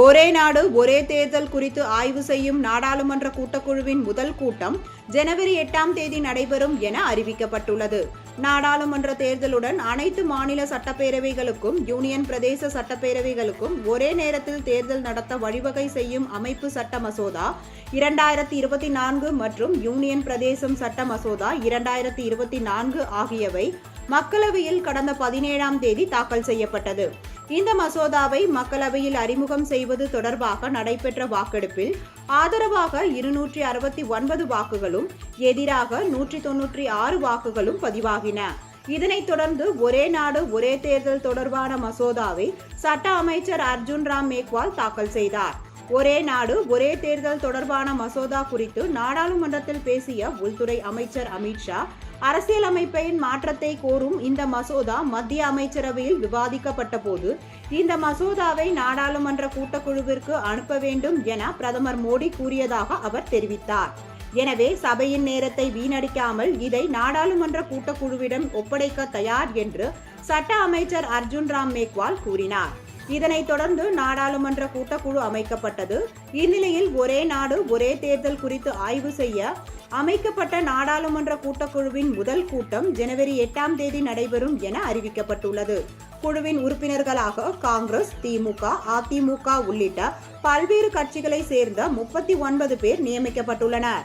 ஒரே நாடு ஒரே தேர்தல் குறித்து ஆய்வு செய்யும் நாடாளுமன்ற கூட்டக்குழுவின் முதல் கூட்டம் ஜனவரி எட்டாம் தேதி நடைபெறும் என அறிவிக்கப்பட்டுள்ளது. நாடாளுமன்ற தேர்தலுடன் அனைத்து மாநில சட்டப்பேரவைகளுக்கும் யூனியன் பிரதேச சட்டப்பேரவைகளுக்கும் ஒரே நேரத்தில் தேர்தல் நடத்த வழிவகை செய்யும் அமைப்பு சட்ட மசோதா இரண்டாயிரத்தி இருபத்தி நான்கு மற்றும் யூனியன் பிரதேசம் சட்ட மசோதா இரண்டாயிரத்தி இருபத்தி நான்கு ஆகியவை மக்களவையில் கடந்த பதினேழாம் தேதி தாக்கல் செய்யப்பட்டது. இந்த மசோதாவை மக்களவையில் அறிமுகம் செய்வது தொடர்பாக நடைபெற்ற வாக்கெடுப்பில் ஆதரவாக இருநூற்றி அறுபத்தி ஒன்பது வாக்குகளும் எதிராக நூற்றி தொன்னூற்றி ஆறு வாக்குகளும் பதிவாகின. இதனைத் தொடர்ந்து ஒரே நாடு ஒரே தேர்தல் தொடர்பான மசோதாவை சட்ட அமைச்சர் அர்ஜுன் ராம் மேக்வால் தாக்கல் செய்தார். ஒரே நாடு ஒரே தேர்தல் தொடர்பான மசோதா குறித்து நாடாளுமன்றத்தில் பேசிய உள்துறை அமைச்சர் அமித்ஷா அரசியலமைப்பின் மாற்றத்தை கோரும் இந்த மசோதா மத்திய அமைச்சரவையில் விவாதிக்கப்பட்ட போது இந்த மசோதாவை நாடாளுமன்ற கூட்டக்குழுவிற்கு அனுப்ப வேண்டும் என பிரதமர் மோடி கூறியதாக அவர் தெரிவித்தார். எனவே சபையின் நேரத்தை வீணடிக்காமல் இதை நாடாளுமன்ற கூட்டக்குழுவிடம் ஒப்படைக்க தயார் என்று சட்ட அமைச்சர் அர்ஜுன் ராம் மேக்வால் கூறினார். இதனைத் தொடர்ந்து நாடாளுமன்ற கூட்டக்குழு அமைக்கப்பட்டது. இந்நிலையில் ஒரே நாடு ஒரே தேர்தல் குறித்து ஆய்வு செய்ய அமைக்கப்பட்ட நாடாளுமன்ற கூட்டக்குழுவின் முதல் கூட்டம் ஜனவரி எட்டாம் தேதி நடைபெறும் என அறிவிக்கப்பட்டுள்ளது. குழுவின் உறுப்பினர்களாக காங்கிரஸ் திமுக அதிமுக உள்ளிட்ட பல்வேறு கட்சிகளை சேர்ந்த முப்பத்தி ஒன்பது பேர் நியமிக்கப்பட்டுள்ளனர்.